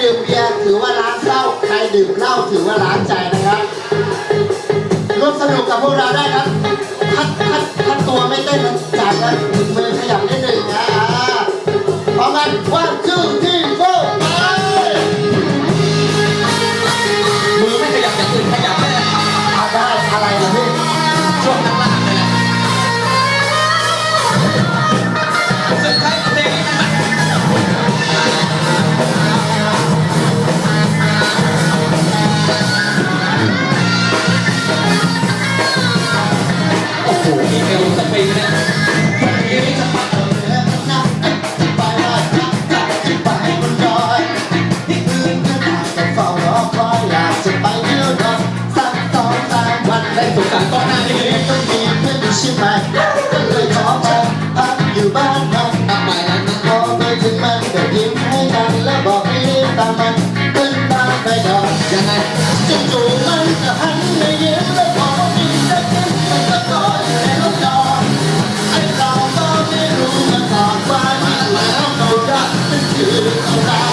ดื่มเบียร์ถือว่าล้างเศร้าใครดื่มเหล้าถือว่าล้างใจนะครับร่วมสนุกกับพวกเราได้ครับทัดทัดทัดตัวไม่เต้นมันจัดแล้วมือขยับนิดหนึ่งนะอ่าพร้อมกันวันชื่อ ใช่ไหมก็เลยขอเชิญพักอยู่บ้านมันทำไมนั้นนะพอไปถึงมันก็ยิ้มให้กันแล้วบอกให้รีบตามมันขึ้นบ้านไปก่อนยังไงจู่ๆมันก็หันมายิ้มแล้วบอกว่ามีจะกินมันก็รออยู่ในรถจอดไอ้เราก็ไม่รู้มาก่อนว่านี่แล้วเรารักมันคืออะไร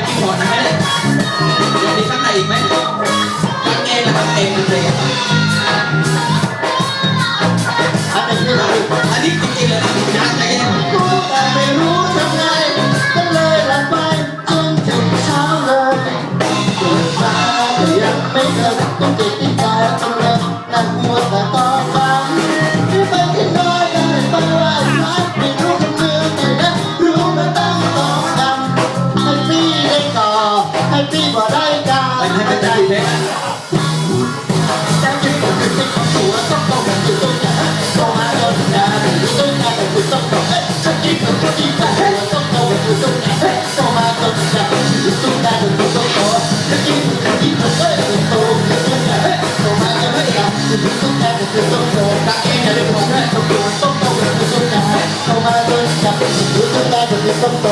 ยังมีผลไหมยังมีข้างในอีกไหมยังเกงนะครับเกงเลย ให้พี่บ่ได้กา ไปให้เป็นใจเพลง แต่ที่ผมเป็นที่ของตัวต้องต้องแบบอยู่ตรงไหนต้องมาโดนด่าอยู่ตรงไหนแต่คุณต้องบอกเอ๊ะฉันคิดเหมือนคนที่แต่ตัวต้องโตอยู่ตรงไหนเอ๊ะต้องมาโดนด่าอยู่ตรงไหนแต่คุณต้องโตฉันคิดเหมือนคนที่แต่เอ้ยโตอยู่ตรงไหนเอ๊ะต้องมาโดนด่าอยู่ตรงไหนแต่คุณต้องโต ตักเองอย่าลืมบอกด้วย ต้องโตต้องโตอยู่ตรงไหนต้องมาโดนด่าอยู่ตรงไหนแต่คุณต้องโต